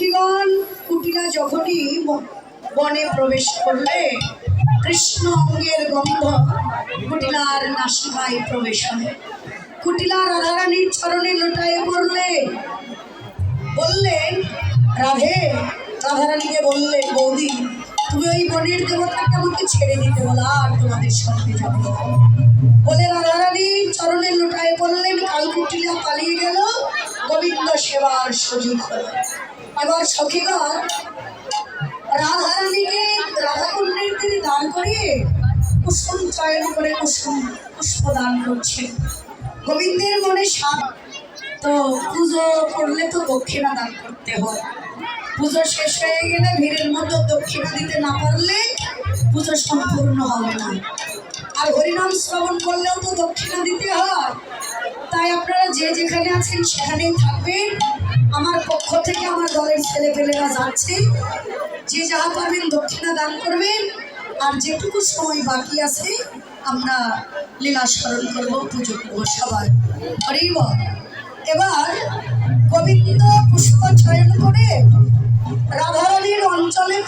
সখীগণ, কুটিলা যখনই বনে প্রবেশ করলে কৃষ্ণ অঙ্গের গন্ধ কুটিলার নাসিকায় প্রবেশ হলে কুটিলা রাধারানীর চরণে লোটায় পড়লে বললেন রাধে, রাধারানীকে বললেন বৌদি, তুমি ওই বনের দেবতাকে আমাকে ছেড়ে দিতে বলো, আর তোমাদের সঙ্গে যাবে বলে রাধারানী চরণে লোটায় পড়লেন, কাল কুটিলা পালিয়ে গেল। গোবিন্দ সেবার সুযোগ হলো। এবার সখীগণ রাধারানীকে রাধাকুণ্ডের তিনি দান করিয়ে কুসুম চয়ন করে কুসুম পুষ্প দান করছেন। গোবিন্দের মনে সাপ তো পুজো করলে তো দক্ষিণা দান করতে হয়। পুজো শেষ হয়ে গেলে ভিড়ের মধ্যে দক্ষিণা দিতে না পারলে পুজো সম্পূর্ণ হবে না। আর হরিনাম শ্রবণ করলেও তো দক্ষিণা দিতে হয়। তাই আপনারা যে যেখানে আছেন সেখানেই থাকবেন। আমার পক্ষ থেকে আমার দলের ছেলেপেলেরা যাচ্ছে। যে যা পারবেন দক্ষিণা দান করবেন। আর যেটুকু সময় বাকি আছে, আমরা লীলা স্মরণ করব, পুজো করব সবাই হরি বল। এবার গোবিন্দ পুষ্প চয়ন করে রাধারানীর অঞ্চলে